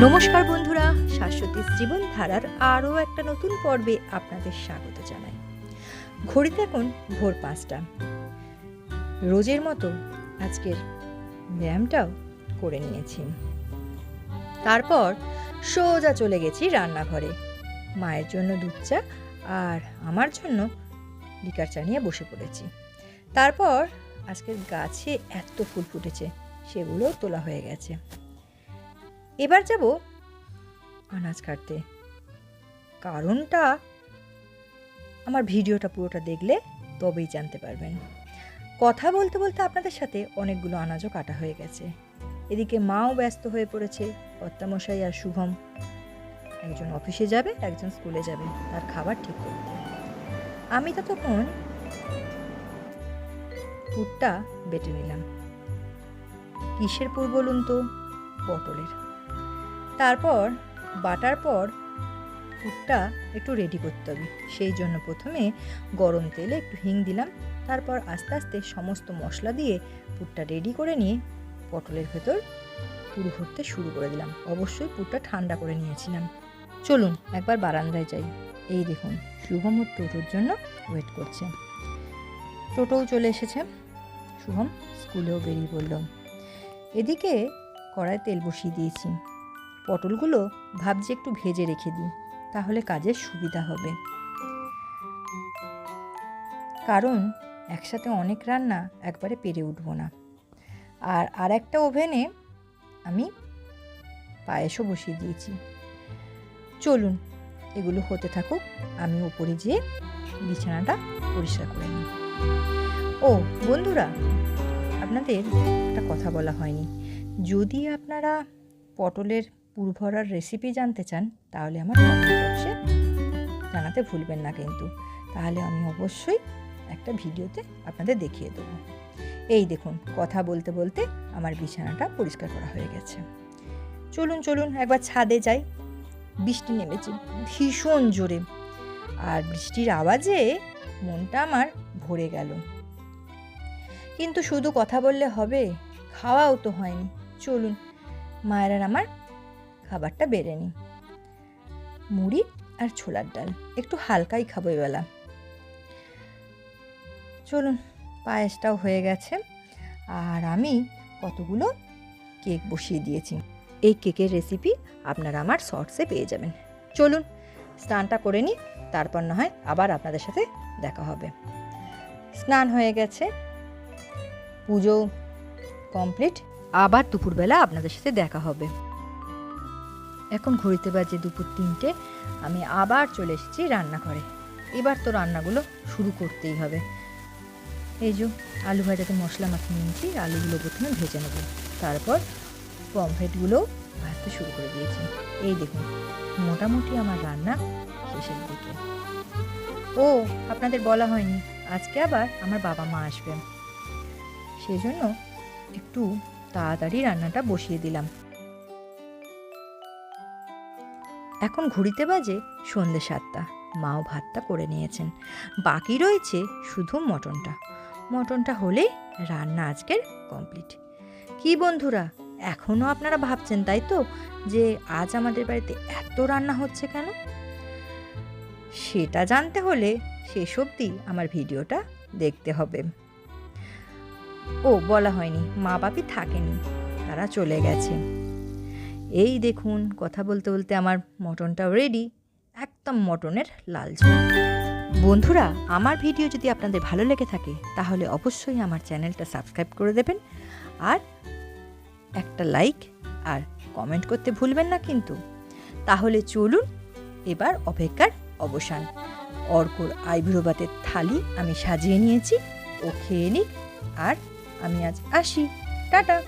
নমস্কার বন্ধুরা শাশ্বতীর জীবন ধারার আরও একটা নতুন পর্বে আপনাদের স্বাগত জানাই। ঘড়িতে এখন ভোর পাঁচটা। রোজের মতো আজকের ব্যায়ামটাও করে নিয়েছি। তারপর সোজা চলে গেছি রান্নাঘরে। মায়ের জন্য দুধ চা আর আমার জন্য লিকার চা নিয়ে বসে পড়েছি। তারপর আজকের গাছে এত ফুল ফুটেছে সেগুলো তোলা হয়ে গেছে। এবার যাব। আনাজ কাটতে। কারণটা, আমার ভিডিওটা পুরোটা দেখলে তবেই জানতে পারবেন। কথা বলতে বলতে আপনাদের সাথে অনেকগুলো আনাজও কাটা হয়ে গেছে। এদিকে মাও ব্যস্ত হয়ে পড়েছে, কর্তামশাই আর শুভম। একজন অফিসে যাবে, একজন স্কুলে যাবে, তার খাবার ঠিক করতে। আমি ততক্ষণ পুরটা বেটে নিলাম। কিসের পুর বলুন তো? পটলের। তারপর, বাটার পর পুরটা একটু রেডি করতে হবে। সেই জন্য প্রথমে গরম তেলে একটু হিং দিলাম। তারপর আস্তে আস্তে সমস্ত মশলা দিয়ে পুরটা রেডি করে নিয়ে পটলের ভেতর পুর ভরতে শুরু করে দিলাম। অবশ্যই পুরটা ঠান্ডা করে নিয়েছিলাম। চলুন একবার বারান্দায় যাই। এই দেখুন, শুভম ওর টোটোর জন্য ওয়েট করছে। টোটোও চলে এসেছে। শুভম স্কুলেও বেরিয়ে পড়ল। এদিকে কড়ায় তেল বসিয়ে দিয়েছি। পটলগুলো ভাবছি একটু ভেজে রেখে দিই, তাহলে কাজের সুবিধা হবে। কারণ একসাথে অনেক রান্না একবারে পেরে উঠব না। আর আর একটা ওভেনে আমি পায়েসও বসিয়ে দিয়েছি। চলুন, এগুলো হতে থাকুক, আমি ওপরে যেয়ে বিছানাটা পরিষ্কার করে নিই। ও, বন্ধুরা, আপনাদের একটা কথা বলা হয়নি। যদি আপনারা পটলের পুর ভরার রেসিপি জানতে চান, তাহলে আমার কমেন্ট জানাতে ভুলবেন না কিন্তু। তাহলে আমি অবশ্যই একটা ভিডিওতে আপনাদের দেখিয়ে দেবো। এই দেখুন, কথা বলতে বলতে আমার বিছানাটা পরিষ্কার করা হয়ে গেছে। চলুন চলুন, একবার ছাদে যাই। বৃষ্টি নেমেছে, ভীষণ জোরে। আর বৃষ্টির আওয়াজে মনটা আমার ভরে গেল। কিন্তু শুধু কথা বললে হবে, খাওয়াও তো হয়নি। চলুন, মায়েরার আমার খাবারটা বেড়ে নিই। মুড়ি আর ছোলার ডাল, একটু হালকাই খাব এবেলা। চলুন, পায়েসটাও হয়ে গেছে। আর আমি কতগুলো কেক বসিয়ে দিয়েছি। এই কেকের রেসিপি আপনারা আমার শর্টসে পেয়ে যাবেন। চলুন, স্নানটা করে নিই, তারপর না হয় আবার আপনাদের সাথে দেখা হবে। স্নান হয়ে গেছে। পুজো কমপ্লিট। আবার দুপুরবেলা আপনাদের সাথে দেখা হবে। এখন ঘড়িতে বাজে দুপুর তিনটে, আমি আবার চলে এসেছি রান্নাঘরে। এবার তো রান্নাগুলো শুরু করতেই হবে। এই যে, আলু ভাজাতে মশলা মাখিয়ে নিয়েছি, আলুগুলো প্রথমে ভেজে নেব। তারপর পমফ্রেটগুলো ভাজতে শুরু করে দিয়েছি। এই দেখুন, মোটামুটি আমার রান্না শেষের দিকে। ও, আপনাদের বলা হয়নি, আজকে আবার আমার বাবা মা আসবেন। সেই জন্য একটু তাড়াতাড়ি রান্নাটা বসিয়ে দিলাম। এখন ঘুরিতে বাজে সন্ধে সাতটা। মাও ভাতটা করে নিয়েছেন। বাকি রয়েছে শুধু মটনটা। মটনটা হলেই রান্না আজকের কমপ্লিট। কি বন্ধুরা এখনও আপনারা ভাবছেন তাই তো যে আজ আমাদের বাড়িতে এত রান্না হচ্ছে কেন? সেটা জানতে হলে শেষ অবধি আমার ভিডিওটা দেখতে হবে। ও, বলা হয়নি। মা বাপি থাকেনি। তারা চলে গেছে। এই দেখুন, কথা বলতে বলতে আমার মটনটাও রেডি একদম মটনের লাল ঝোল। বন্ধুরা, আমার ভিডিও যদি আপনাদের ভালো লেগে থাকে, তাহলে অবশ্যই আমার চ্যানেলটা সাবস্ক্রাইব করে দেবেন, আর একটা লাইক আর কমেন্ট করতে ভুলবেন না কিন্তু। তাহলে চলুন, এবার অপেক্ষার অবসান। অর্কর আইব্রো ভাতের থালি আমি সাজিয়ে নিয়েছি, ও খেয়ে নিক, আর আমি আজ আসি। টাটা!